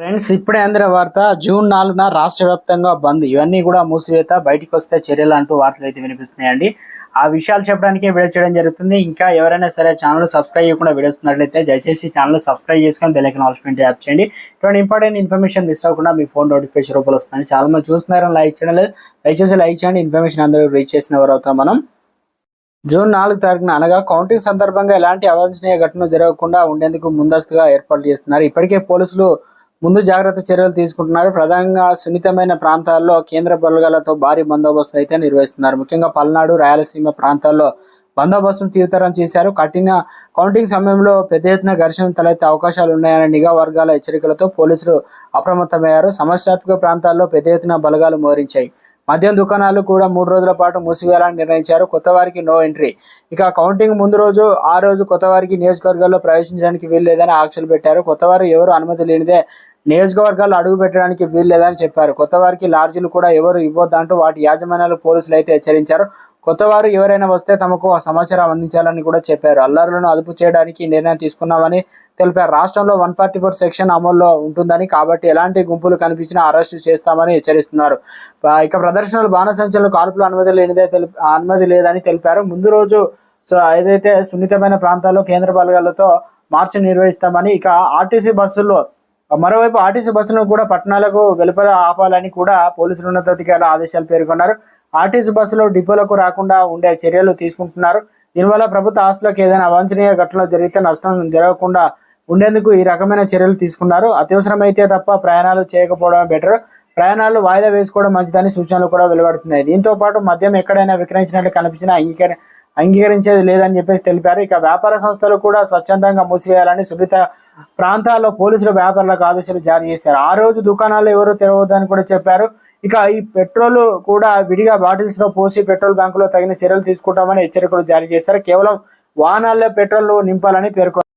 Friends ఇప్పుడే అందిన వార్త జూన్ నాలుగున రాష్ట్ర వ్యాప్తంగా బంద్. ఇవన్నీ కూడా మూసివేత బయటికి వస్తే చర్యలు అంటూ వార్తలు అయితే వినిపిస్తున్నాయండి. ఆ విషయాలు చెప్పడానికి వీడియో చేయడం జరుగుతుంది. ఇంకా ఎవరైనా సరే ఛానల్ సబ్స్క్రైబ్ చేయకుండా వీడియోస్ ఉన్నట్లయితే దయచేసి ఛానల్ సబ్స్క్రైబ్ చేసుకొని బెల్లైకన్ ఆల్స్మెంట్ యాప్ చేయండి. ఇటువంటి ఇంపార్టెంట్ ఇన్ఫర్మేషన్ మిస్ అవ్వకుండా మీ ఫోన్ నోటిఫికేషన్ రూపంలో వస్తుంది చాలా మంది చూస్తున్నారని లైక్ చేయడం లేదు. దయచేసి లైక్ చేయండి. ఇన్ఫర్మేషన్ అందరూ రీచ్ చేసిన వారు అవుతాం మనం. జూన్ నాలుగు తారీఖున అనగా కౌంటింగ్ సందర్భంగా ఎలాంటి అవాంఛనీయ ఘటన జరగకుండా ఉండేందుకు ముందస్తుగా ఏర్పాట్లు చేస్తున్నారు. ఇప్పటికే పోలీసులు ముందు జాగ్రత్త చర్యలు తీసుకుంటున్నారు. ప్రధానంగా సున్నితమైన ప్రాంతాల్లో కేంద్ర బలగాలతో భారీ బందోబస్తు అయితే నిర్వహిస్తున్నారు. ముఖ్యంగా పల్నాడు రాయలసీమ ప్రాంతాల్లో బందోబస్తును తీవ్రతరం చేశారు. కఠిన కౌంటింగ్ సమయంలో పెద్ద ఎత్తున ఘర్షణ తలెత్తే అవకాశాలు ఉన్నాయని నిఘా వర్గాల హెచ్చరికలతో పోలీసులు అప్రమత్తమయ్యారు. సమస్యాత్మక ప్రాంతాల్లో పెద్ద ఎత్తున బలగాలు మోహరించాయి. మద్యం దుకాణాలు కూడా మూడు రోజుల పాటు మూసివేయాలని నిర్ణయించారు. కొత్త వారికి నో ఎంట్రీ ఇక కౌంటింగ్ ముందు రోజు ఆ రోజు కొత్త వారికి నియోజకవర్గాల్లో ప్రవేశించడానికి వీల్లేదని ఆంక్షలు పెట్టారు. కొత్తవారు ఎవరు అనుమతి లేనిదే నియోజకవర్గాల్లో అడుగు పెట్టడానికి వీల్లేదని చెప్పారు. కొత్త వారికి లాడ్జీలు కూడా ఎవరు ఇవ్వద్దంటూ వాటి యాజమాన్యాలు పోలీసులు అయితే హెచ్చరించారు. కొత్త వారు ఎవరైనా వస్తే తమకు ఆ సమాచారం అందించాలని కూడా చెప్పారు. అల్లర్లను అదుపు చేయడానికి నిర్ణయం తీసుకున్నామని తెలిపారు. రాష్ట్రంలో వన్ ఫార్టీ ఫోర్ సెక్షన్ అమల్లో ఉంటుందని కాబట్టి ఎలాంటి గుంపులు కనిపించినా అరెస్టు చేస్తామని హెచ్చరిస్తున్నారు. ఇక ప్రదర్శనలు బాణసంచలు కాల్పులు అనుమతి లేనిదే తెలిపి అనుమతి లేదని తెలిపారు. ముందు రోజు సో ఏదైతే సున్నితమైన ప్రాంతాల్లో కేంద్ర బలగాలతో మార్చి నిర్వహిస్తామని ఇక ఆర్టీసీ బస్సుల్లో మరోవైపు ఆర్టీసీ బస్సులను కూడా పట్టణాలకు వెలుపల ఆపాలని కూడా పోలీసులు ఉన్నతాధికారుల ఆదేశాలు పేర్కొన్నారు. ఆర్టీసీ బస్సులు డిపోలకు రాకుండా ఉండే చర్యలు తీసుకుంటున్నారు. దీనివల్ల ప్రభుత్వ ఆస్తులకు ఏదైనా అవాంఛనీయ ఘటనలు జరిగితే నష్టం జరగకుండా ఉండేందుకు ఈ రకమైన చర్యలు తీసుకున్నారు. అత్యవసరమైతే తప్ప ప్రయాణాలు చేయకపోవడం బెటర్. ప్రయాణాలు వాయిదా వేసుకోవడం మంచిదని సూచనలు కూడా వెలువడుతున్నాయి. దీంతో పాటు మద్యం ఎక్కడైనా విక్రయించినట్లు కనిపించిన అంగీకరణ అంగీకరించేది లేదని చెప్పేసి తెలిపారు. ఇక వ్యాపార సంస్థలు కూడా స్వచ్ఛందంగా మూసివేయాలని సున్నిత ప్రాంతాల్లో పోలీసులు వ్యాపారులకు ఆదేశాలు జారీ చేశారు. ఆ రోజు దుకాణాలు ఎవరు తెరవద్దని కూడా చెప్పారు. ఇక ఈ పెట్రోల్ కూడా విడిగా బాటిల్స్లో పోసి పెట్రోల్ బ్యాంకులో తగిన చర్యలు తీసుకుంటామని హెచ్చరికలు జారీ చేశారు. కేవలం వాహనాల్లో పెట్రోల్ నింపాలని పేర్కొన్నారు.